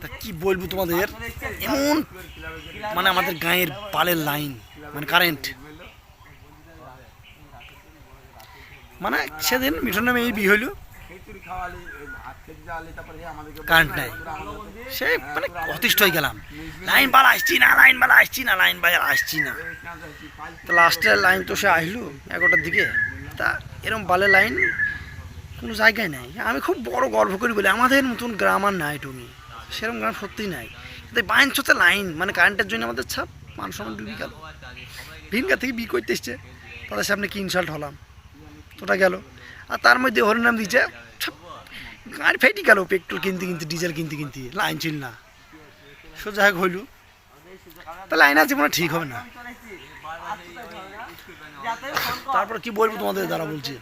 তা কি বলব তোমাদের? এমন মানে আমাদের গায়ের পালের লাইন মানে কারেন্ট মানে সেদিন মিঠুনের এই বিয়ে হইল। কারেন্ট নাই। সে মানে অতিষ্ঠ হয়ে গেলাম। লাইন বালা আসছি না, লাইন বালা আসছি না, লাইন বালা আসছি না। তো লাস্টের লাইন তো সে আসলো এগারোটার দিকে। তা এরকম বালে লাইন কোনো জায়গায় নাই। আমি খুব বড় গর্ব করি বলি, আমাদের মতন গ্রাম আর নাই টুমি সেরকম গ্রাম সত্যিই নাই। কিন্তু বাইন চোতে লাইন মানে কারেন্টের জন্য আমাদের ছাপ, মান সম্মান ডুবি গেল। ভিনগা থেকে বি করতে এসছে, তাদের সামনে কি ইনসাল্ট হলাম? তোটা গেল। আর তার মধ্যে হরিনাম দিচ্ছে গাড়ি ফেটি গেল, পেট্রোল কিনতে কিনতে, ডিজেল কিনতে কিনতে, লাইন ছিল না। সোজা হোক হইল তা লাইন আছে মনে ঠিক হবে না। তারপর কি বলব তোমাদের দ্বারা বলছি।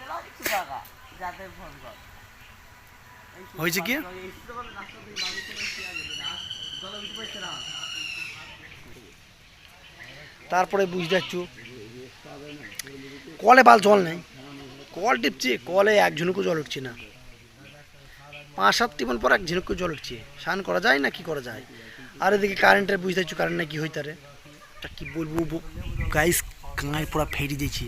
হয়েছে কি? তারপরে বুঝতে পারছ? কলে বাল জল নেই। কল টিপছি, কলে এক ঝিনুকও জল উঠছে না। পাঁচ সাত টিপন পর এক ঝিনুকও জল উঠছে। স্নান করা যায় না কি করা যায়? আর এদিকে কারেন্টের বুঝতে পারছ কারেন্ট না কি হইতারে তা কি বলব গাইস গাঁয়ে পুরা ফেরি দিয়েছি।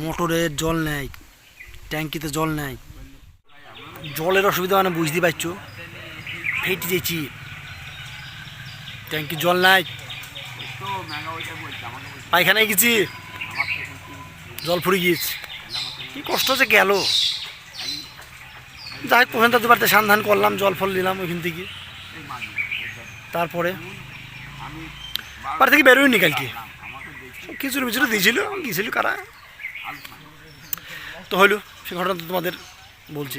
মোটরের জল নেই। ট্যাঙ্কিতে জল নেই। জলের অসুবিধা মানে বুঝতে পারছ। ফেটে দিয়েছি ট্যাঙ্কি জল নাই। পায়খানায় গেছি। জল ফুরে গিয়েছি। কি কষ্ট যে গেল। যাই হোক, ওখানটা দুবার সন্ধান করলাম, জল ফল নিলাম ওইখান থেকে। তারপরে? বাড়ি থেকে বেরোয়নি কালকে? খিচুড়ি মিচুড়ি দিয়েছিল, গিয়েছিল কারা? তো হইল। সে ঘটনা তো তোমাদের বলছি।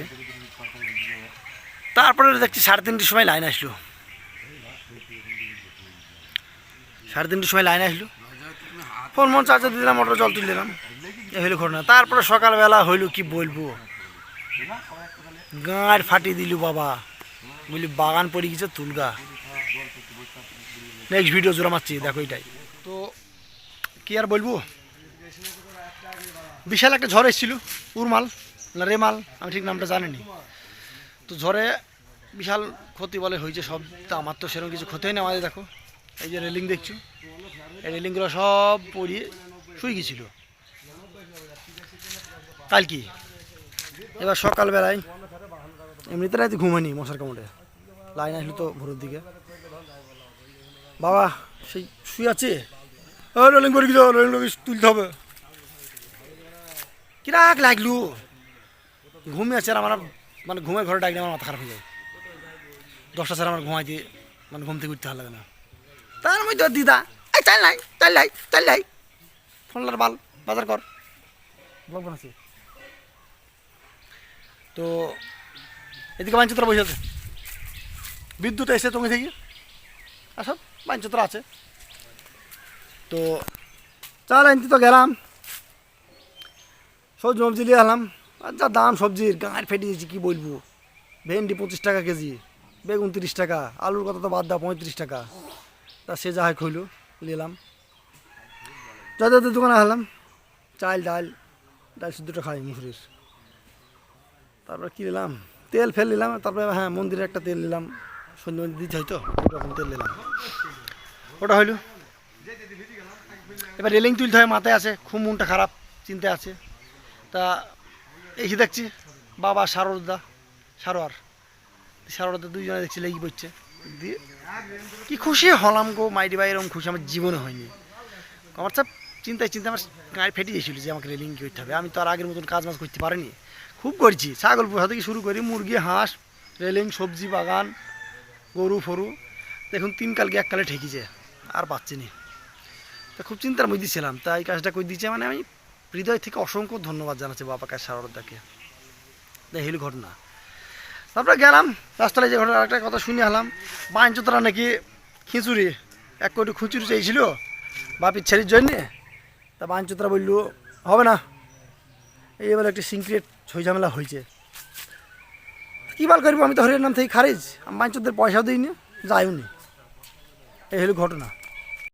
তারপরে দেখছি সাড়ে তিনটের সময় লাইন আসলো। সাড়ে তিনটের সময় লাইন আসলো। ফোন মন চার্জার দিলাম মোটর জল তুলে দিলাম। এই হইল ঘটনা। তারপরে সকালবেলা হইল কি বলব? গাঁড় ফাটিয়ে দিল বাবা। বলি, বাগান পড়ে গেছে তুলগা নেক্সট ভিডিও জোড়া মারছি, দেখো এটাই। তো কি আর বলব? বিশাল একটা ঝড় এসেছিল, উরমাল না রেমাল, আমি ঠিক নামটা জানিনি। তো ঝড়ে বিশাল ক্ষতি বলে হয়েছে সব, তা আমার তো সেরকম কিছু ক্ষতি হয়নি আমাদের, দেখো। এই যে রেলিং দেখছ, এই রেলিংগুলো সব পড়িয়ে শুয়ে গেছিল। কাল কি? এবার সকালবেলায়, এমনিতে রাতে ঘুমানি মশার কামড়ে। লাইন আসলো তো ভোরের দিকে। বাবা, সেই শুয়ে আছে? রেলিং করে গেছিল রেলিং তুলতে হবে। কিরাক লাগল? আর আমার মানে ঘুমের ঘরে ডাকলে আমার মাথা খারাপ হয়ে যায়। দশটা স্যার আমার ঘুমাইতে মানে ঘুম থেকে উঠতে ভালো লাগে না। তার মধ্যে দিদা, এই চাল নাই চাল নাই চাল নাই। ফোনলার বাল, বাজার কর। ব্লগ বানাচ্ছি তো এদিকে বাঞ্চত্রা বসে আছে। বিদ্যুৎ এসে তুমি থেকে আর সব বাঞ্চত্রা আছে। তো, চাল আনতে তো গেলাম। সবজি মবজি নিয়ে এলাম আর যা দাম সবজির গাঁড় ফেটে দিয়েছি, কী বলব? ভেন্ডি পঁচিশ টাকা কেজি, বেগুন তিরিশ টাকা, আলুর কথা তো বাদ দাও, পঁয়ত্রিশ টাকা। তা সে যা হয় খইলো, নিলাম। যাদের দোকানে হলাম চাল, ডাল ডাল শুদ্ধটা খাই, মুসুরির। তারপরে কী নিলাম? তেল ফেল নিলাম, তারপরে হ্যাঁ মন্দিরে একটা তেল নিলাম। সন্ধ্যে মন্দির দিতে হয়তো ওরকম তেল নিলাম। ওটা হইল। এবার রেলিং তুলতে হয়, মাথায় আছে, খুব মনটা খারাপ চিন্তা আছে। তা যে দেখছি, বাবা সারদা, সারোয়ার। সারোয়ারদা দুইজনে দেখছি লেগে পড়ছে। দিয়ে কি খুশি হলাম গো, মাইরি ভাই এরকম খুশি আমার জীবনে হয়নি। আমার সব চিন্তায় চিন্তা আমার গায়ে ফেটে গেছিল যে আমাকে রেলিং করতে হবে। আমি তো আর আগের মতন কাজ মাজ করতে পারিনি। খুব করছি, ছাগল পোষা থেকে শুরু করি, মুরগি, হাঁস, রেলিং, সবজি, বাগান, গরু, ফরু। দেখুন, তিন কালকে এককালে ঠেকিছে, আর পাচ্ছি নি। তা খুব চিন্তার মধ্যে ছিলাম। তা এই কাজটা করে দিচ্ছে মানে আমি হৃদয় থেকে অসংখ্য ধন্যবাদ জানাচ্ছি বাবাকে সারদাকে হিল ঘটনা। তারপরে গেলাম, রাস্তায় যে ঘটনা একটা কথা শুনে হলাম বাঞ্চতরা নাকি খিচুড়ি, এক কোটি খুচুরি চাইছিল বাপির ছেলের জন্যে। তা বাঞ্চতরা বলল, হবে না। এই এবার একটি সিক্রেট ছই ঝামেলা হয়েছে। কী বাল করব আমি তো হরির নাম থেকে খারিজ। আমি বাঞ্চদের পয়সাও দিইনি, যাইও নি। এই হলো ঘটনা।